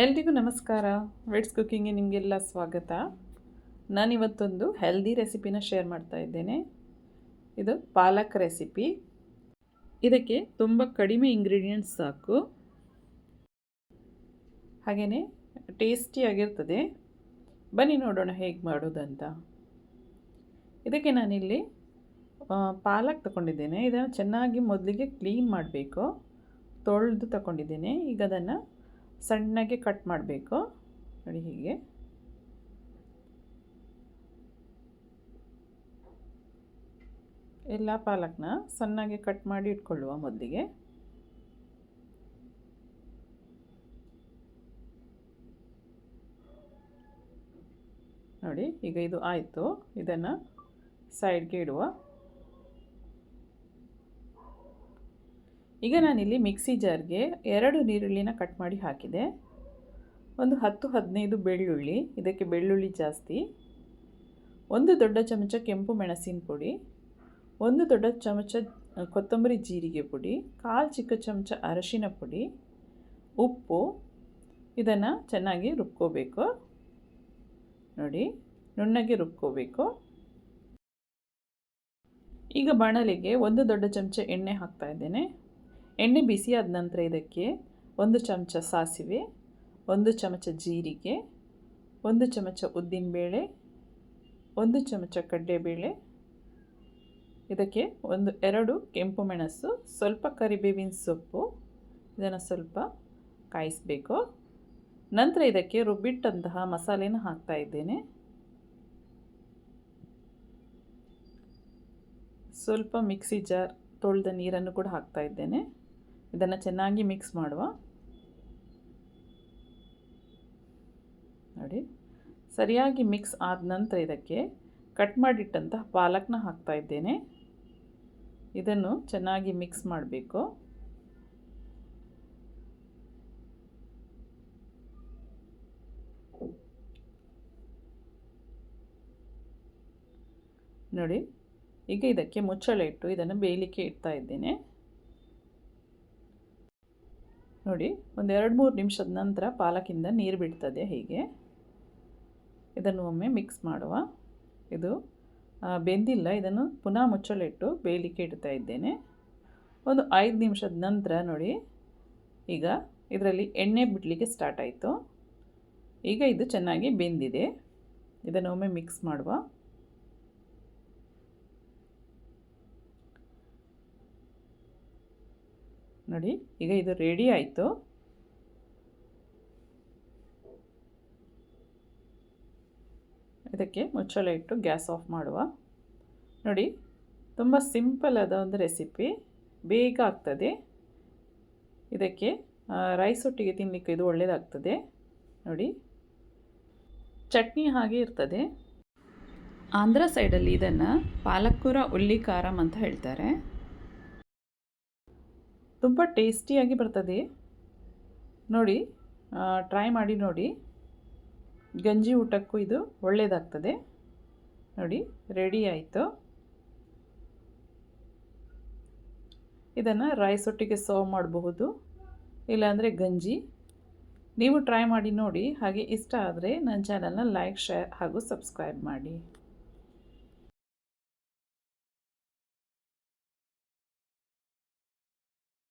ಎಲ್ರಿಗೂ ನಮಸ್ಕಾರ. ವೆಡ್ಸ್ ಕುಕ್ಕಿಂಗ್ಗೆ ನಿಮಗೆಲ್ಲ ಸ್ವಾಗತ. ನಾನಿವತ್ತೊಂದು ಹೆಲ್ದಿ ರೆಸಿಪಿನ ಶೇರ್ ಮಾಡ್ತಾ ಇದ್ದೇನೆ. ಇದು ಪಾಲಕ್ ರೆಸಿಪಿ ಇದಕ್ಕೆ ತುಂಬ ಕಡಿಮೆ ಇಂಗ್ರೀಡಿಯೆಂಟ್ಸ್ ಸಾಕು. ಹಾಗೆಯೇ ಟೇಸ್ಟಿಯಾಗಿರ್ತದೆ ಬನ್ನಿ ನೋಡೋಣ ಹೇಗೆ ಮಾಡೋದಂತ. ಇದಕ್ಕೆ ನಾನಿಲ್ಲಿ ಪಾಲಕ್ ತಗೊಂಡಿದ್ದೇನೆ. ಇದನ್ನು ಚೆನ್ನಾಗಿ ಮೊದಲಿಗೆ ಕ್ಲೀನ್ ಮಾಡಬೇಕು. ತೊಳೆದು ತಗೊಂಡಿದ್ದೇನೆ. ಈಗ ಅದನ್ನು ಸಣ್ಣಗೆ ಕಟ್ ಮಾಡಬೇಕು. ನೋಡಿ ಹೀಗೆ. ಎಲ್ಲ ಪಾಲಕ್ನ ಸಣ್ಣಗೆ ಕಟ್ ಮಾಡಿ ಇಟ್ಕೊಳ್ಳುವ ಮೊದಲಿಗೆ. ನೋಡಿ, ಈಗ ಇದು ಆಯಿತು. ಇದನ್ನು ಸೈಡ್ಗೆ ಇಡುವ. ಈಗ ನಾನಿಲ್ಲಿ ಮಿಕ್ಸಿ ಜಾರ್ಗೆ ಎರಡು ನೀರುಳ್ಳಿನ ಕಟ್ ಮಾಡಿ ಹಾಕಿದೆ. ಒಂದು ಹತ್ತು ಹದಿನೈದು ಬೆಳ್ಳುಳ್ಳಿ, ಇದಕ್ಕೆ ಬೆಳ್ಳುಳ್ಳಿ ಜಾಸ್ತಿ, ಒಂದು ದೊಡ್ಡ ಚಮಚ ಕೆಂಪು ಮೆಣಸಿನ ಪುಡಿ, ಒಂದು ದೊಡ್ಡ ಚಮಚ ಕೊತ್ತಂಬರಿ ಜೀರಿಗೆ ಪುಡಿ, ಕಾಲು ಚಿಕ್ಕ ಚಮಚ ಅರಶಿನ ಪುಡಿ, ಉಪ್ಪು, ಇದನ್ನು ಚೆನ್ನಾಗಿ ರುಬ್ಕೋಬೇಕು. ನೋಡಿ, ನುಣ್ಣಗೆ ರುಬ್ಕೋಬೇಕು. ಈಗ ಬಾಣಲೆಗೆ ಒಂದು ದೊಡ್ಡ ಚಮಚ ಎಣ್ಣೆ ಹಾಕ್ತಾ ಇದ್ದೇನೆ. ಎಣ್ಣೆ ಬಿಸಿ ಆದ ನಂತರ ಇದಕ್ಕೆ ಒಂದು ಚಮಚ ಸಾಸಿವೆ, ಒಂದು ಚಮಚ ಜೀರಿಗೆ, ಒಂದು ಚಮಚ ಉದ್ದಿನಬೇಳೆ, ಒಂದು ಚಮಚ ಕಡಲೆಬೇಳೆ, ಇದಕ್ಕೆ ಒಂದು ಎರಡು ಕೆಂಪು ಮೆಣಸು, ಸ್ವಲ್ಪ ಕರಿಬೇವಿನ ಸೊಪ್ಪು, ಇದನ್ನು ಸ್ವಲ್ಪ ಕಾಯಿಸಬೇಕು. ನಂತರ ಇದಕ್ಕೆ ರುಬ್ಬಿಟ್ಟಂತಹ ಮಸಾಲೆನ ಹಾಕ್ತಾ ಇದ್ದೇನೆ. ಸ್ವಲ್ಪ ಮಿಕ್ಸಿ ಜಾರ್, ತೊಳೆದ ನೀರನ್ನು ಕೂಡ ಹಾಕ್ತಾ ಇದ್ದೇನೆ. ಇದನ್ನು ಚೆನ್ನಾಗಿ ಮಿಕ್ಸ್ ಮಾಡುವ. ನೋಡಿ, ಸರಿಯಾಗಿ ಮಿಕ್ಸ್ ಆದ ನಂತರ ಇದಕ್ಕೆ ಕಟ್ ಮಾಡಿಟ್ಟಂತಹ ಪಾಲಕ್ನ ಹಾಕ್ತಾ ಇದ್ದೇನೆ. ಇದನ್ನು ಚೆನ್ನಾಗಿ ಮಿಕ್ಸ್ ಮಾಡಬೇಕು. ನೋಡಿ, ಈಗ ಇದಕ್ಕೆ ಮುಚ್ಚಳ ಇಟ್ಟು ಇದನ್ನು ಬೇಯಲಿಕ್ಕೆ ಇಡ್ತಾ ಇದ್ದೇನೆ. ನೋಡಿ ಒಂದು ಎರಡು ಮೂರು ನಿಮಿಷದ ನಂತರ ಪಾಲಕಿಂದ ನೀರು ಬಿಡ್ತದೆ ಹೀಗೆ. ಇದನ್ನು ಒಮ್ಮೆ ಮಿಕ್ಸ್ ಮಾಡುವ. ಇದು ಬೆಂದಿಲ್ಲ. ಇದನ್ನು ಪುನಃ ಮುಚ್ಚಳಿಟ್ಟು ಬೇಯಲಿಕ್ಕೆ ಇಡ್ತಾ ಇದ್ದೇನೆ. ಒಂದು ಐದು ನಿಮಿಷದ ನಂತರ ನೋಡಿ, ಈಗ ಇದರಲ್ಲಿ ಎಣ್ಣೆ ಬಿಡಲಿಕ್ಕೆ ಸ್ಟಾರ್ಟ್ ಆಯಿತು. ಈಗ ಇದು ಚೆನ್ನಾಗಿ ಬೆಂದಿದೆ. ಇದನ್ನು ಒಮ್ಮೆ ಮಿಕ್ಸ್ ಮಾಡುವ. ನೋಡಿ, ಈಗ ಇದು ರೆಡಿ ಆಯಿತು. ಇದಕ್ಕೆ ಮುಚ್ಚಳ ಇಟ್ಟು ಗ್ಯಾಸ್ ಆಫ್ ಮಾಡುವ. ನೋಡಿ, ತುಂಬ ಸಿಂಪಲ್ ಆದ ಒಂದು ರೆಸಿಪಿ ಬೇಗ ಆಗ್ತದೆ. ಇದಕ್ಕೆ ರೈಸ್ ಒಟ್ಟಿಗೆ ತಿನ್ನಲಿಕ್ಕೆ ಇದು ಒಳ್ಳೆಯದಾಗ್ತದೆ ನೋಡಿ, ಚಟ್ನಿ ಹಾಗೆ ಇರ್ತದೆ. ಆಂಧ್ರ ಸೈಡಲ್ಲಿ ಇದನ್ನು ಪಾಲಕ್ಕೂರ ಉಳ್ಳಿ ಖಾರಂ ಅಂತ ಹೇಳ್ತಾರೆ. ತುಂಬ ಟೇಸ್ಟಿಯಾಗಿ ಬರ್ತದೆ. ನೋಡಿ ಟ್ರೈ ಮಾಡಿ ನೋಡಿ. ಗಂಜಿ ಊಟಕ್ಕೂ ಇದು ಒಳ್ಳೆಯದಾಗ್ತದೆ ನೋಡಿ ರೆಡಿ ಆಯಿತು. ಇದನ್ನು ರೈಸ್ ಒಟ್ಟಿಗೆ ಸರ್ವ್ ಮಾಡಬಹುದು. ಇಲ್ಲಾಂದರೆ ಗಂಜಿ. ನೀವು ಟ್ರೈ ಮಾಡಿ ನೋಡಿ. ಹಾಗೆ ಇಷ್ಟ ಆದರೆ ನನ್ನ ಚಾನಲ್ನ ಲೈಕ್ ಶೇರ್ ಹಾಗೂ ಸಬ್ಸ್ಕ್ರೈಬ್ ಮಾಡಿ.